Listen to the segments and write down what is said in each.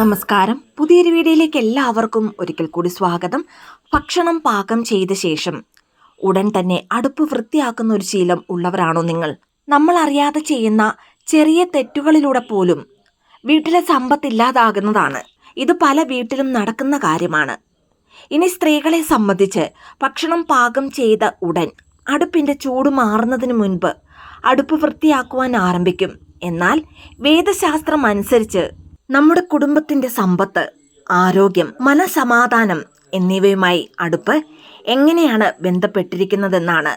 നമസ്കാരം. പുതിയൊരു വീഡിയോയിലേക്ക് എല്ലാവർക്കും ഒരിക്കൽ കൂടി സ്വാഗതം. ഭക്ഷണം പാകം ചെയ്ത ശേഷം ഉടൻ തന്നെ അടുപ്പ് വൃത്തിയാക്കുന്ന ഒരു ശീലം ഉള്ളവരാണോ നിങ്ങൾ? നമ്മൾ അറിയാതെ ചെയ്യുന്ന ചെറിയ തെറ്റുകളിലൂടെ പോലും വീട്ടിലെ സമ്പത്ത് ഇല്ലാതാകുന്നതാണ്. ഇത് പല വീട്ടിലും നടക്കുന്ന കാര്യമാണ്. ഇനി സ്ത്രീകളെ സംബന്ധിച്ച് ഭക്ഷണം പാകം ചെയ്ത ഉടൻ അടുപ്പിന്റെ ചൂട് മാറുന്നതിന് മുൻപ് അടുപ്പ് വൃത്തിയാക്കുവാൻ ആരംഭിക്കും. എന്നാൽ വേദശാസ്ത്രം അനുസരിച്ച് നമ്മുടെ കുടുംബത്തിന്റെ സമ്പത്ത് ആരോഗ്യം മനസമാധാനം എന്നിവയുമായി അടുപ്പ് എങ്ങനെയാണ് ബന്ധപ്പെട്ടിരിക്കുന്നതെന്നാണ്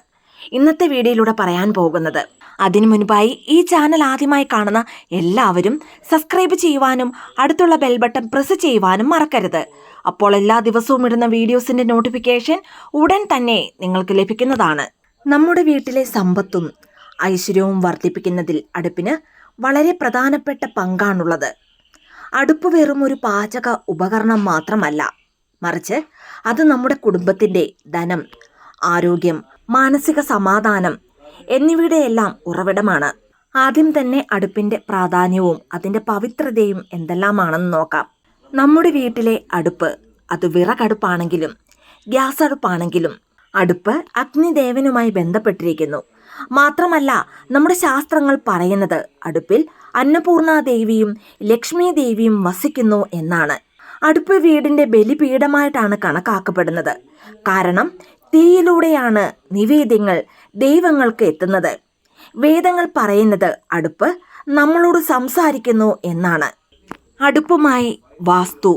ഇന്നത്തെ വീഡിയോയിലൂടെ പറയാൻ പോകുന്നത്. അതിനു മുൻപായി ഈ ചാനൽ ആദ്യമായി കാണുന്ന എല്ലാവരും സബ്സ്ക്രൈബ് ചെയ്യുവാനും അടുത്തുള്ള ബെൽ ബട്ടൺ പ്രസ് ചെയ്യുവാനും മറക്കരുത്. അപ്പോൾ എല്ലാ ദിവസവും ഇടുന്ന വീഡിയോസിന്റെ നോട്ടിഫിക്കേഷൻ ഉടൻ തന്നെ നിങ്ങൾക്ക് ലഭിക്കുന്നതാണ്. നമ്മുടെ വീട്ടിലെ സമ്പത്തും ഐശ്വര്യവും വർദ്ധിപ്പിക്കുന്നതിൽ അടുപ്പിന് വളരെ പ്രധാനപ്പെട്ട പങ്കാണുള്ളത്. അടുപ്പ് വെറും ഒരു പാചക ഉപകരണം മാത്രമല്ല. മറിച്ച് അത് നമ്മുടെ കുടുംബത്തിന്റെ ധനം ആരോഗ്യം മാനസിക സമാധാനം എന്നിവയുടെയെല്ലാം ഉറവിടമാണ്. ആദ്യം തന്നെ അടുപ്പിന്റെ പ്രാധാന്യവും അതിന്റെ പവിത്രതയും എന്തെല്ലാമാണെന്ന് നോക്കാം. നമ്മുടെ വീട്ടിലെ അടുപ്പ് അത് വിറകടുപ്പാണെങ്കിലും ഗ്യാസ് അടുപ്പാണെങ്കിലും അടുപ്പ് അഗ്നിദേവനുമായി ബന്ധപ്പെട്ടിരിക്കുന്നു. മാത്രമല്ല നമ്മുടെ ശാസ്ത്രങ്ങൾ പറയുന്നത് അടുപ്പിൽ അന്നപൂർണ ദേവിയും ലക്ഷ്മി ദേവിയും വസിക്കുന്നു എന്നാണ്. അടുപ്പ് വീടിന്റെ ബലിപീഠമായിട്ടാണ് കണക്കാക്കപ്പെടുന്നത്. കാരണം തീയിലൂടെയാണ് നിവേദ്യങ്ങൾ ദൈവങ്ങൾക്ക് എത്തുന്നത്. വേദങ്ങൾ പറയുന്നത് അടുപ്പ് നമ്മളോട് സംസാരിക്കുന്നു എന്നാണ്. അടുപ്പുമായി വാസ്തു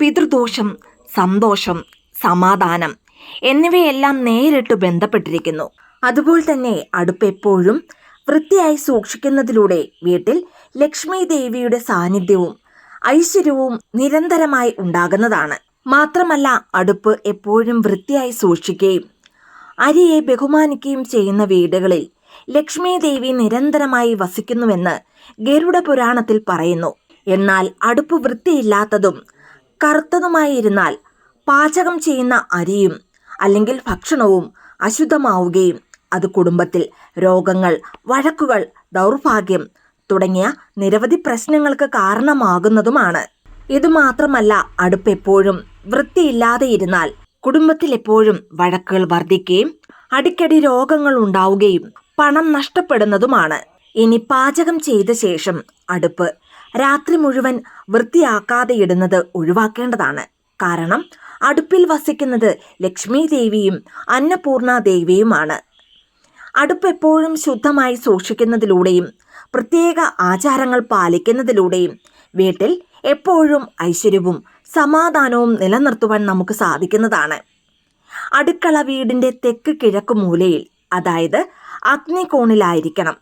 പിതൃദോഷം സന്തോഷം സമാധാനം എന്നിവയെല്ലാം നേരിട്ട് ബന്ധപ്പെട്ടിരിക്കുന്നു. അതുപോലെ തന്നെ അടുപ്പ് എപ്പോഴും വൃത്തിയായി സൂക്ഷിക്കുന്നതിലൂടെ വീട്ടിൽ ലക്ഷ്മി ദേവിയുടെ സാന്നിധ്യവും ഐശ്വര്യവും നിരന്തരമായി ഉണ്ടാകുന്നതാണ്. മാത്രമല്ല അടുപ്പ് എപ്പോഴും വൃത്തിയായി സൂക്ഷിക്കുകയും അരിയെ ബഹുമാനിക്കുകയും ചെയ്യുന്ന വീടുകളിൽ ലക്ഷ്മി ദേവി നിരന്തരമായി വസിക്കുന്നുവെന്ന് ഗരുഡ പുരാണത്തിൽ പറയുന്നു. എന്നാൽ അടുപ്പ് വൃത്തിയില്ലാത്തതും കറുത്തതുമായിരുന്നാൽ പാചകം ചെയ്യുന്ന അരിയും അല്ലെങ്കിൽ ഭക്ഷണവും അശുദ്ധമാവുകയും അത് കുടുംബത്തിൽ രോഗങ്ങൾ വഴക്കുകൾ ദൗർഭാഗ്യം തുടങ്ങിയ നിരവധി പ്രശ്നങ്ങൾക്ക് കാരണമാകുന്നതുമാണ്. ഇതുമാത്രമല്ല അടുപ്പ് എപ്പോഴും വൃത്തിയില്ലാതെ ഇരുന്നാൽ കുടുംബത്തിൽ എപ്പോഴും വഴക്കുകൾ വർദ്ധിക്കുകയും അടിക്കടി രോഗങ്ങൾ ഉണ്ടാവുകയും പണം നഷ്ടപ്പെടുന്നതുമാണ്. ഇനി പാചകം ചെയ്ത ശേഷം അടുപ്പ് രാത്രി മുഴുവൻ വൃത്തിയാക്കാതെ ഇടുന്നത് ഒഴിവാക്കേണ്ടതാണ്. കാരണം അടുപ്പിൽ വസിക്കുന്നത് ലക്ഷ്മി ദേവിയും അന്നപൂർണ ദേവിയുമാണ്. അടുപ്പ് എപ്പോഴും ശുദ്ധമായി സൂക്ഷിക്കുന്നതിലൂടെയും പ്രത്യേക ആചാരങ്ങൾ പാലിക്കുന്നതിലൂടെയും വീട്ടിൽ എപ്പോഴും ഐശ്വര്യവും സമാധാനവും നിലനിർത്തുവാൻ നമുക്ക് സാധിക്കുന്നതാണ്. അടുക്കള വീടിന്റെ തെക്ക് കിഴക്ക് മൂലയിൽ അതായത് അഗ്നികോണിലായിരിക്കണം.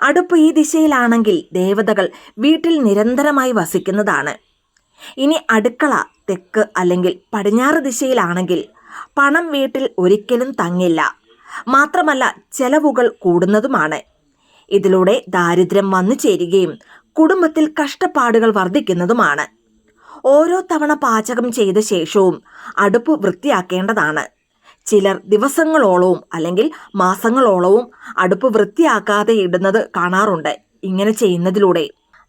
അടുപ്പ് ഈ ദിശയിലാണെങ്കിൽ ദേവതകൾ വീട്ടിൽ നിരന്തരമായി വസിക്കുന്നതാണ്. ഇനി അടുക്കള തെക്ക് അല്ലെങ്കിൽ പടിഞ്ഞാറ് ദിശയിലാണെങ്കിൽ പണം വീട്ടിൽ ഒരിക്കലും തങ്ങില്ല. മാത്രമല്ല ചെലവുകൾ കൂടുന്നതുമാണ്. ഇതിലൂടെ ദാരിദ്ര്യം വന്നു ചേരുകയും കുടുംബത്തിൽ കഷ്ടപ്പാടുകൾ വർദ്ധിക്കുന്നതുമാണ്. ഓരോ തവണ പാചകം ചെയ്ത ശേഷവും അടുപ്പ് വൃത്തിയാക്കേണ്ടതാണ്. ചിലർ ദിവസങ്ങളോളവും അല്ലെങ്കിൽ മാസങ്ങളോളവും അടുപ്പ് വൃത്തിയാക്കാതെ ഇടുന്നത് കാണാറുണ്ട്. ഇങ്ങനെ ചെയ്യുന്നതിലൂടെ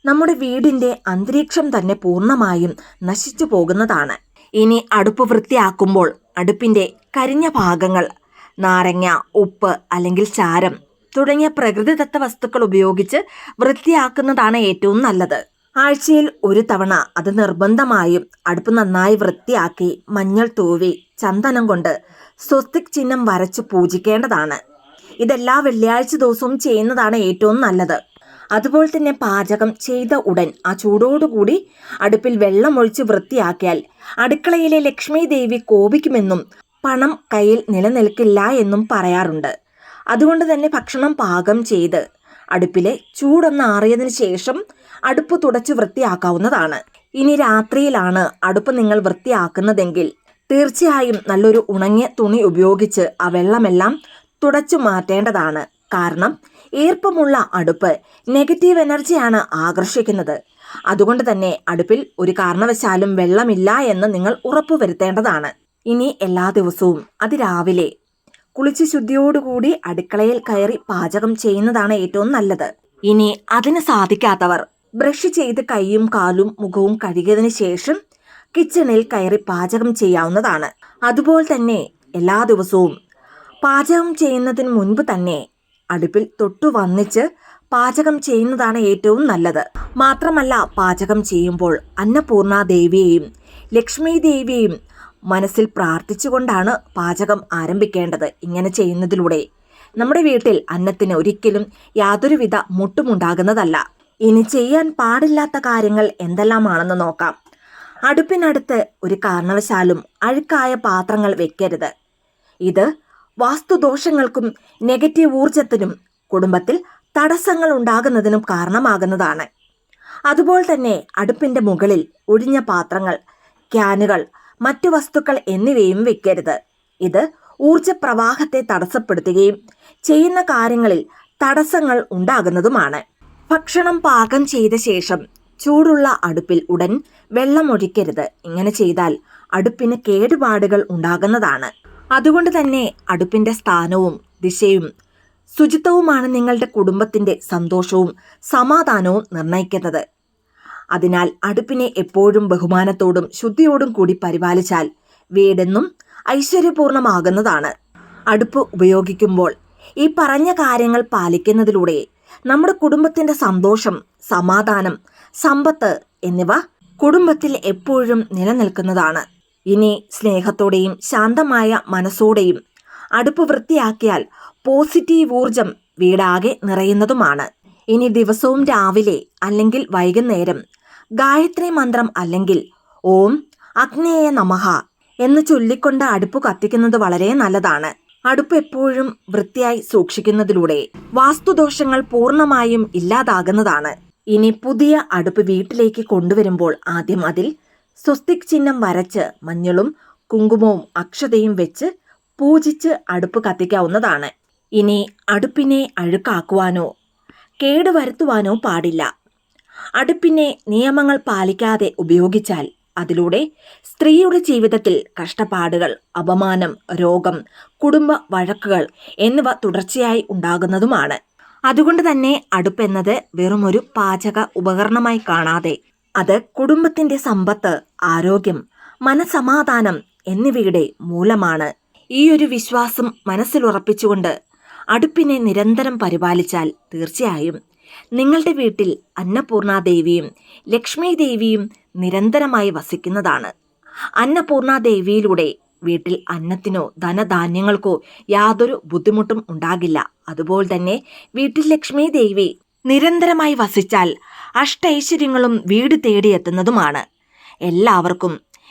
നമ്മുടെ വീടിന്റെ അന്തരീക്ഷം തന്നെ പൂർണമായും നശിച്ചു പോകുന്നതാണ്. ഇനി അടുപ്പ് വൃത്തിയാക്കുമ്പോൾ അടുപ്പിന്റെ കരിഞ്ഞ ഭാഗങ്ങൾ നാരങ്ങ ഉപ്പ് അല്ലെങ്കിൽ ചാരം തുടങ്ങിയ പ്രകൃതിദത്ത വസ്തുക്കൾ ഉപയോഗിച്ച് വൃത്തിയാക്കുന്നതാണ് ഏറ്റവും നല്ലത്. ആഴ്ചയിൽ ഒരു തവണ അത് നിർബന്ധമായും അടുപ്പ് നന്നായി വൃത്തിയാക്കി മഞ്ഞൾ തൂവി ചന്ദനം കൊണ്ട് സ്വസ്തിക് ചിഹ്നം വരച്ച് പൂജിക്കേണ്ടതാണ്. ഇതെല്ലാ വെള്ളിയാഴ്ച ദിവസവും ചെയ്യുന്നതാണ് ഏറ്റവും നല്ലത്. അതുപോലെ തന്നെ പാചകം ചെയ്ത ഉടൻ ആ ചൂടോടുകൂടി അടുപ്പിൽ വെള്ളമൊഴിച്ച് വൃത്തിയാക്കിയാൽ അടുക്കളയിലെ ലക്ഷ്മി ദേവി കോപിക്കുമെന്നും പണം കയ്യിൽ നിലനിൽക്കില്ല എന്നും പറയാറുണ്ട്. അതുകൊണ്ട് തന്നെ ഭക്ഷണം പാകം ചെയ്ത് അടുപ്പിലെ ചൂടൊന്ന് ആറിയതിനു ശേഷം അടുപ്പ് തുടച്ച് വൃത്തിയാക്കാവുന്നതാണ്. ഇനി രാത്രിയിലാണ് അടുപ്പ് നിങ്ങൾ വൃത്തിയാക്കുന്നതെങ്കിൽ തീർച്ചയായും നല്ലൊരു ഉണങ്ങിയ തുണി ഉപയോഗിച്ച് ആ വെള്ളമെല്ലാം തുടച്ചു മാറ്റേണ്ടതാണ്. കാരണം ഈർപ്പമുള്ള അടുപ്പ് നെഗറ്റീവ് എനർജിയാണ് ആകർഷിക്കുന്നത്. അതുകൊണ്ട് തന്നെ അടുപ്പിൽ ഒരു കാരണവശാലും വെള്ളമില്ല എന്ന് നിങ്ങൾ ഉറപ്പുവരുത്തേണ്ടതാണ്. ഇനി എല്ലാ ദിവസവും അതിരാവിലെ. കുളിച്ച് ശുദ്ധിയോടുകൂടി അടുക്കളയിൽ കയറി പാചകം ചെയ്യുന്നതാണ് ഏറ്റവും നല്ലത്. ഇനി അതിന് സാധിക്കാത്തവർ ബ്രഷ് ചെയ്ത് കൈയും കാലും മുഖവും കഴുകിയതിനു ശേഷം കിച്ചണിൽ കയറി പാചകം ചെയ്യാവുന്നതാണ്. അതുപോലെ തന്നെ എല്ലാ ദിവസവും പാചകം ചെയ്യുന്നതിന് മുൻപ് തന്നെ അടുപ്പിൽ തൊട്ടു വന്നിച്ച് പാചകം ചെയ്യുന്നതാണ് ഏറ്റവും നല്ലത്. മാത്രമല്ല പാചകം ചെയ്യുമ്പോൾ അന്നപൂർണ ദേവിയെയും ലക്ഷ്മി ദേവിയെയും മനസ്സിൽ പ്രാർത്ഥിച്ചുകൊണ്ടാണ് പാചകം ആരംഭിക്കേണ്ടത് ഇങ്ങനെ ചെയ്യുന്നതിലൂടെ. നമ്മുടെ വീട്ടിൽ അന്നത്തിന് ഒരിക്കലും യാതൊരുവിധ മുട്ടുമുണ്ടാകുന്നതല്ല. ഇനി ചെയ്യാൻ പാടില്ലാത്ത കാര്യങ്ങൾ എന്തെല്ലാമാണെന്ന് നോക്കാം. അടുപ്പിനടുത്ത് ഒരു കാരണവശാലും അഴുക്കായ പാത്രങ്ങൾ വെക്കരുത്. ഇത് വാസ്തുദോഷങ്ങൾക്കും നെഗറ്റീവ് ഊർജത്തിനും കുടുംബത്തിൽ തടസ്സങ്ങൾ ഉണ്ടാകുന്നതിനും കാരണമാകുന്നതാണ്. അതുപോലെ തന്നെ അടുപ്പിന്റെ മുകളിൽ ഒഴിഞ്ഞ പാത്രങ്ങൾ ക്യാനുകൾ മറ്റു വസ്തുക്കൾ എന്നിവയും വെക്കരുത്. ഇത് ഊർജപ്രവാഹത്തെ തടസ്സപ്പെടുത്തുകയും ചെയ്യുന്ന കാര്യങ്ങളിൽ തടസ്സങ്ങൾ ഉണ്ടാകുന്നതുമാണ്. ഭക്ഷണം പാകം ചെയ്ത ശേഷം ചൂടുള്ള അടുപ്പിൽ ഉടൻ വെള്ളം ഒഴിക്കരുത്. ഇങ്ങനെ ചെയ്താൽ അടുപ്പിന് കേടുപാടുകൾ ഉണ്ടാകുന്നതാണ്. അതുകൊണ്ട് തന്നെ അടുപ്പിന്റെ സ്ഥാനവും ദിശയും ശുചിത്വവുമാണ് നിങ്ങളുടെ കുടുംബത്തിന്റെ സന്തോഷവും സമാധാനവും നിർണയിക്കുന്നത്. അതിനാൽ അടുപ്പിനെ എപ്പോഴും ബഹുമാനത്തോടും ശുദ്ധിയോടും കൂടി പരിപാലിച്ചാൽ വീടെന്നും ഐശ്വര്യപൂർണമാകുന്നതാണ്. അടുപ്പ് ഉപയോഗിക്കുമ്പോൾ ഈ പറഞ്ഞ കാര്യങ്ങൾ പാലിക്കുന്നതിലൂടെ നമ്മുടെ കുടുംബത്തിന്റെ സന്തോഷം സമാധാനം സമ്പത്ത് എന്നിവ കുടുംബത്തിൽ എപ്പോഴും നിലനിൽക്കുന്നതാണ്. ഇനി സ്നേഹത്തോടെയും ശാന്തമായ മനസ്സോടെയും അടുപ്പ് വൃത്തിയാക്കിയാൽ പോസിറ്റീവ് ഊർജം വീടാകെ നിറയുന്നതുമാണ്. ഇനി ദിവസവും രാവിലെ അല്ലെങ്കിൽ വൈകുന്നേരം ഗായത്രി മന്ത്രം അല്ലെങ്കിൽ ഓം അഗ്നേയ നമഹ എന്ന് ചൊല്ലിക്കൊണ്ട് അടുപ്പ് കത്തിക്കുന്നത് വളരെ നല്ലതാണ്. അടുപ്പ് എപ്പോഴും വൃത്തിയായി സൂക്ഷിക്കുന്നതിലൂടെ വാസ്തുദോഷങ്ങൾ പൂർണമായും ഇല്ലാതാകുന്നതാണ്. ഇനി പുതിയ അടുപ്പ് വീട്ടിലേക്ക് കൊണ്ടുവരുമ്പോൾ ആദ്യം അതിൽ സ്വസ്തിക് ചിഹ്നം വരച്ച് മഞ്ഞളും കുങ്കുമവും അക്ഷതയും വെച്ച് പൂജിച്ച് അടുപ്പ് കത്തിക്കാവുന്നതാണ്. ഇനി അടുപ്പിനെ അഴുക്കാക്കുവാനോ കേടുവരുത്തുവാനോ പാടില്ല. അടുപ്പിനെ നിയമങ്ങൾ പാലിക്കാതെ ഉപയോഗിച്ചാൽ അതിലൂടെ സ്ത്രീയുടെ ജീവിതത്തിൽ കഷ്ടപ്പാടുകൾ അപമാനം രോഗം കുടുംബ വഴക്കുകൾ എന്നിവ തുടർച്ചയായി ഉണ്ടാകുന്നതുമാണ്. അതുകൊണ്ട് തന്നെ അടുപ്പെന്നത് വെറുമൊരു പാചക ഉപകരണമായി കാണാതെ അത് കുടുംബത്തിന്റെ സമ്പത്ത് ആരോഗ്യം മനസമാധാനം എന്നിവയുടെ മൂലമാണ്. ഈ ഒരു വിശ്വാസം മനസ്സിലുറപ്പിച്ചുകൊണ്ട് അടുപ്പിനെ നിരന്തരം പരിപാലിച്ചാൽ തീർച്ചയായും. നിങ്ങളുടെ വീട്ടിൽ അന്നപൂർണാദേവിയും ലക്ഷ്മി ദേവിയും നിരന്തരമായി വസിക്കുന്നതാണ്. അന്നപൂർണാദേവിയിലൂടെ വീട്ടിൽ അന്നത്തിനോ ധനധാന്യങ്ങൾക്കോ യാതൊരു ബുദ്ധിമുട്ടും ഉണ്ടാകില്ല. അതുപോലെ തന്നെ വീട്ടിൽ ലക്ഷ്മി ദേവി നിരന്തരമായി വസിച്ചാൽ അഷ്ടൈശ്വര്യങ്ങളും വീട് തേടിയെത്തുന്നതുമാണ്. എല്ലാവർക്കും